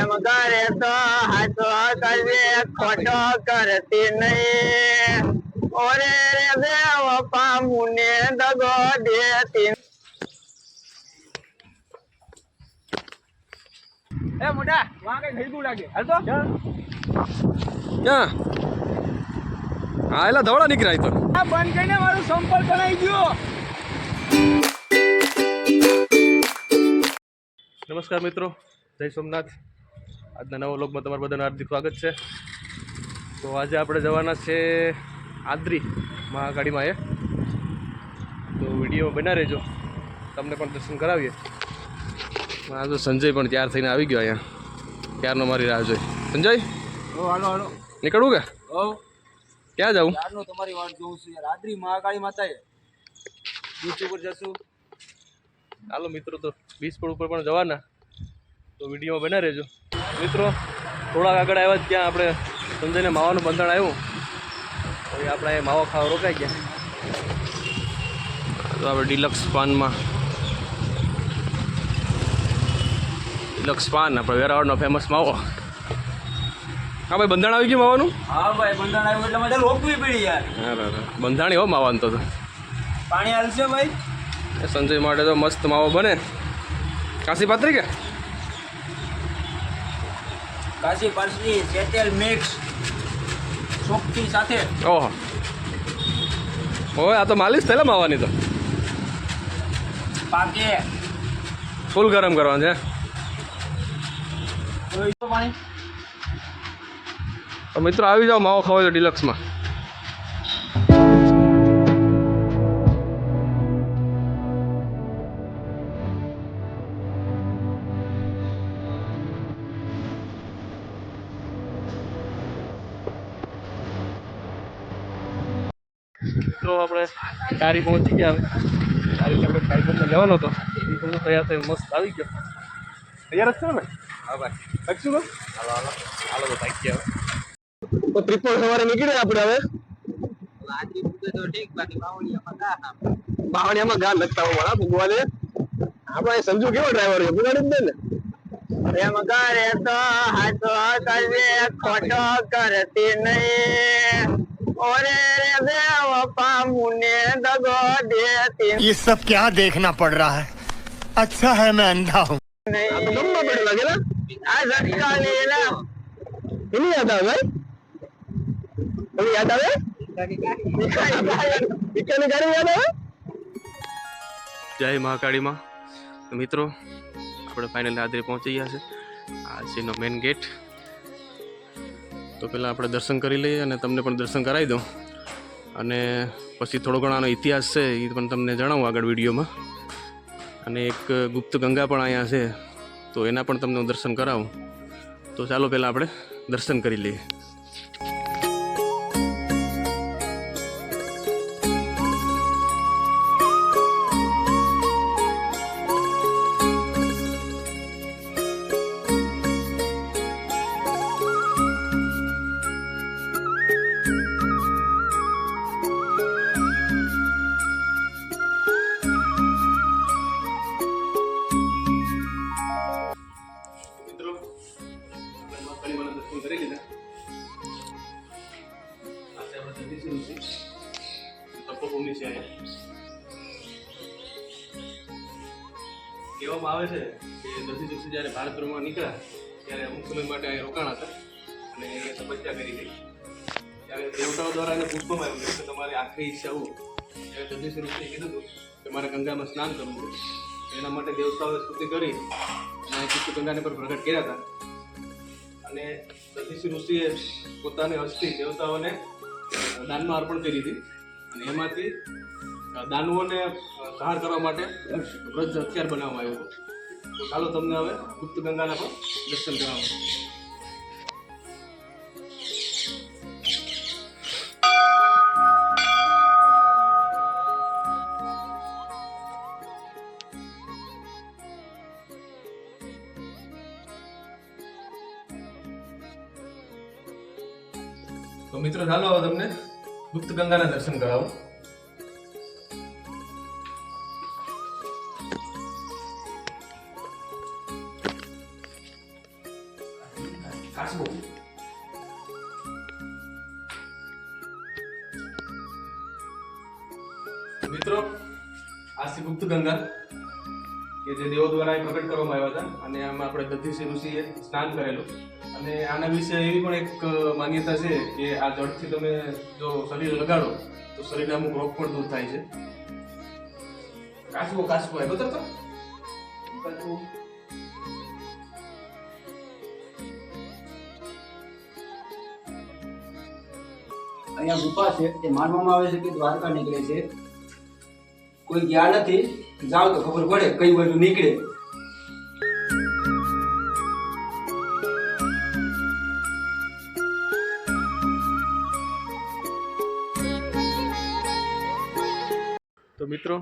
એમ કરે તો હાથો કરજે ખોટો કરતી નહીં. ઓરે રે દેવ પામુને દગો દેતી એ મોટા વાં કઈ થઈ લાગે હાલ તો હા એટલે ધવડા નીકળ્યા તો. આ બંધ કરીને મારું સંપર્ક કરાઈ ગયો. નમસ્કાર મિત્રો જય સોમનાથ. આજના નવા લોકમાં તમારું બધાનું હાર્દિક સ્વાગત છે. તો આજે આપણે જવાના છે આદરી મહાકાળીમાં એ તો વીડિયો બના રહેજો. તમને પણ દર્શન કરાવીએ. આ તો સંજય પણ તૈયાર થઈને આવી ગયો અહીંયા. ક્યારનો મારી રાહ જોઈ? સંજય? હાલો હાલો. નીકળવું કે? ક્યાં જવું યારનો તમારી વાત જોઉં છું યાર. આદરી મહાકાળી માતાએ. બીચ ઉપર જશું. ચાલો મિત્રો તો બીચ પર ઉપર પણ જવાના. તો વિડીયોમાં બના રહેજો. મિત્રો થોડાક આગળ આવ્યા ત્યાં આપણે સંજયને માવાનું બંધણ આવ્યું. હવે આપણે એ માવો ખાવા રોકાઈ ગયા. તો આપણે ડિલક્સ પાનમાં. ડિલક્સ પાન આપણે વેરાવળનો ફેમસ માવો. હા ભાઈ બંધાણ આવી ગયું માવાનું? હા ભાઈ બંધાણ આવ્યું એટલે મને રોકવી પડી યાર. હા બંધાણી હો માવાનું તો. પાણી હાલશે ભાઈ? સંજય માટે તો મસ્ત માવો બને. કાશી પાત્રી કે? Kashi Parsi settle mix. ચોકથી સાથે. ઓહો. ઓય આ તો માલિશ થયેલા માવાની તો. પાકે. ફૂલ ગરમ કરવાનું છે તો મિત્રો આવી જાઓ માવો ખાવા તો ડિલક્સમાં તો આપણે કારી પહોંચી ગયા હવે. કારી આપણે કારી લેવાનો હતો. એ બધું તૈયાર થઈ મસ્ત આવી ગયો. તૈયાર જ છે ને હા ભાઈ. લખશું તો હાલો હાલો. હાલો તો થાકી ગયા તો ત્રિપોલ સવારે નીકળે આપણે હવે? આદરી તો ઠીક બાકી બાવળિયામાં ગા લગતા હોય મારા આપણે સમજુ કેવો ડ્રાઈવર છે? પુરાણી જ દે ને. એમ કરે તો હાચો કરજે ખોટો કરતી નહીં. ઓરે રે દેવ પામુને દગો દેતી ये सब क्या देखना पड़ रहा है अच्छा है मैं अंधा हूँ આ તો નહીં ગમવા પડે લાગે ને આ ઝટકા લેલા એની યાદ આવે એની યાદ આવે વિકાની ગાડી યાદ આવે જય મહાકાળીમાં તો મિત્રો આપણે ફાઇનલ હાજરી પહોંચી ગયા છે આ છે એનો મેઇન ગેટ તો પહેલાં આપણે દર્શન કરી લઈએ અને તમને પણ દર્શન કરાવી દઉં. અને પછી થોડો ઘણાનો ઇતિહાસ છે, એ પણ તમને જણાવું આગળ વિડીયોમાં. અને એક ગુપ્ત ગંગા પણ અહીંયા છે, તો એના પણ તમને હું દર્શન કરાવું. તો ચાલો પહેલાં આપણે દર્શન કરી લઈએ. કહેવામાં આવે છે કે દસી ઋષિ જ્યારે ભારત ભ્રમણ નીકળ્યા, ત્યારે અમુક સમય માટે અહીં રોકાણા હતા અને એને તપસ્યા કરી હતી. ત્યારે દેવતાઓ દ્વારા એને પૂછવામાં આવ્યું કે તમારી આખરી ઈચ્છા હું. ત્યારે દસી ઋષિએ કીધું હતું કે મારે ગંગામાં સ્નાન કરવું છે. એના માટે દેવતાઓએ સ્તુતિ કરી અને કૃષ્ણ ગંગાને પર પ્રગટ કર્યા હતા. અને સતીશ ઋષિએ પોતાની અસ્થિ દેવતાઓને દાનમાં અર્પણ કરી હતી. અને એમાંથી દાનવોને ધાર કરવા માટે વ્રજ હથિયાર બનાવવામાં આવ્યો હતો. તો ચાલો તમને હવે ગુપ્ત ગંગાના પણ દર્શન કરાવો. તો મિત્રો, ચાલો હવે તમને ગુપ્ત ગંગાના દર્શન કરાવો. કાચબો મિત્રો, આ ગુપ્ત ગંગા, કે જે દેવો દ્વારા એ પ્રગટ કરવામાં આવ્યા હતા, અને આમાં આપણે દધીસી ઋષિએ સ્નાન કરેલું. અને આના વિશે એવી પણ એક માન્યતા છે કે આ જળથી તમે જો શરીર લગાડો, તો શરીરના અમુક રોગ પણ દૂર થાય છે. કાચબો કાચબો એ બતાવતો કાચબો. અહીંયા ગુફા છે એ માનવામાં આવે છે કે દ્વારકા નીકળે છે. કોઈ ગયા નથી જાઓ તો ખબર પડે કઈ બાજુ નીકળે. તો મિત્રો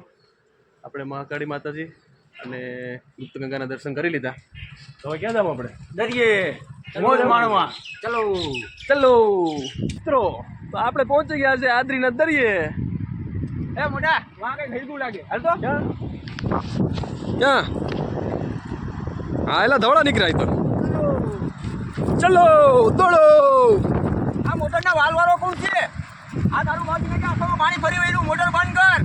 આપણે મહાકાળી માતાજી અને ગુપ્ત ગંગાના દર્શન કરી લીધા. તો હવે ક્યાં જાવ આપણે? દરિયે મોજ માણવા. ચલો. ચલો. મિત્રો તો આપણે પહોંચી ગયા છે આદરી દરિયે. એ મોટા વાં કઈ ભેગું લાગે. હાલ તો. ક્યાં? હા એલા ધોળા નીકળાય તો. ચલો દોડો. આ મોટરના વાલવાળો કોણ છે? આ તારું બાજુ કે આખો પાણી ફરી વળ્યું મોટર બંધ કર.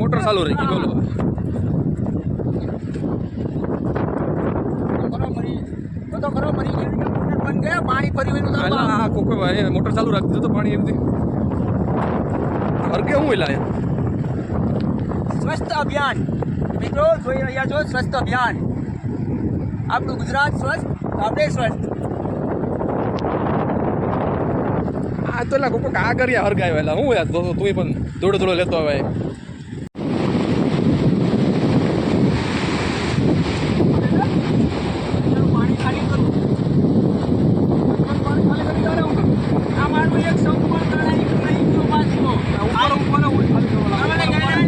મોટર ચાલુ રહી ગઈ બોલો તો કરો મરી તો તો કરો મરી ગયા કે મોટર બંધ તારું એલા બાપ. આ કોકો મોટર ચાલુ રાખજો તો પાણી એમથી હરકે હું એલા સ્વસ્થ અભિયાન. મિત્રો જોઈ રહ્યા છો સ્વસ્થ અભિયાન. આપણું ગુજરાત સ્વસ્થ આપણે સ્વસ્થ. આ તો એલા કોકો કા કર્યા હરગાય એલા. હું યાર તો તું પણ દોડો દોડો લેતો આવે પાણી ખાલી કરું પાણી ખાલી કરી દો ને. આ મારું એક સંપર્ક તણાઈ નહીં ગયો પાછો. ઉપર ઉપર ઉપર ખાલી કરવા આમાં લઈ જાય ને.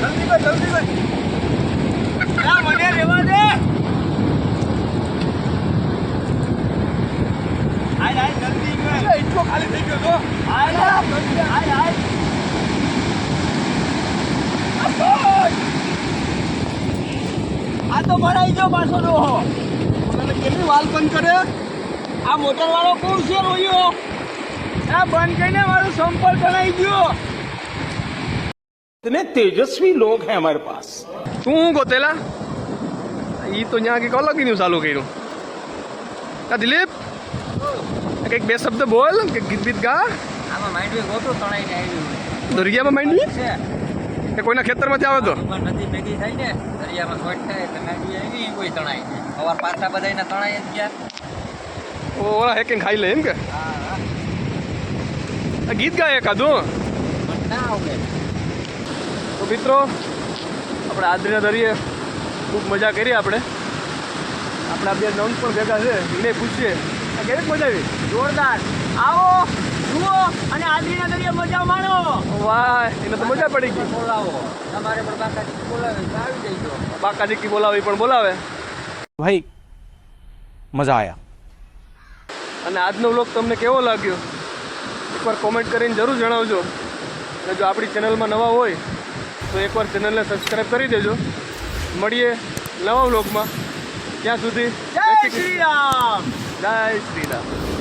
જલ્દી કર જલ્દી કર આ મને રહેવા દે હાય હાય જલ્દી કર એટલો ખાલી થઈ ગયો તો હાય હાય હાય હાય આ તો ભરાઈ ગયો પાછો ડોહો કેટલી વાલ બંધ કરે આ મોટર વાળો કોણ છે રોયો આ બંધ કરીને મારું સંપર્ક કરાઈ ગયો इतने तेजस्वी लोग हैं हमारे पास તું હું ગોતેલા ઈ તો ત્યાં કંઈક અલગ નું ચાલુ કર્યું આ દિલીપ આ કંઈક બે શબ્દ બોલ કે ગીત બીત ગા આમાં માંડવી ગોતું તણાઈને આવ્યું દરિયામાં માંડવી છે કે કોઈના ખેતરમાંથી આવે તો પણ નદી ભેગી થાય ને દરિયામાં શોર્ટ થાય એટલે માંડવી આવી કોઈ તણાય છે. સવાર પાછા બધાને તણાય જ ગયા. ઓ ઓલા હેકિંગ ખાઈ લે એમ કે? હા ગીત ગાય એકાદું ના આવે તો મિત્રો આપણે આદરીના દરિયે ખૂબ મજા કરી આપણે. આપણા બે નંગ પણ ભેગા છે એને પૂછીએ. કેવી મજા આવી? જોરદાર. આવો! જુઓ અને આદરીના દરિયા મજા માણો. વાહ એને તો મજા પડી ગઈ. બોલાવો. તમારે પણ બાકાજી બોલાવે આવી જઈજો બાકાજી કી બોલાવે પણ બોલાવે. ભાઈ મજા આયા. અને આજનો વ્લોગ તમને કેવો લાગ્યો? એકવાર કોમેન્ટ કરીને જરૂર જણાવજો. અને જો આપણી ચેનલમાં નવા હોય તો એકવાર ચેનલને સબસ્ક્રાઈબ કરી દેજો. મળીએ નવા વ્લોગમાં ત્યાં સુધી જય શ્રી રામ. જય શ્રી રામ.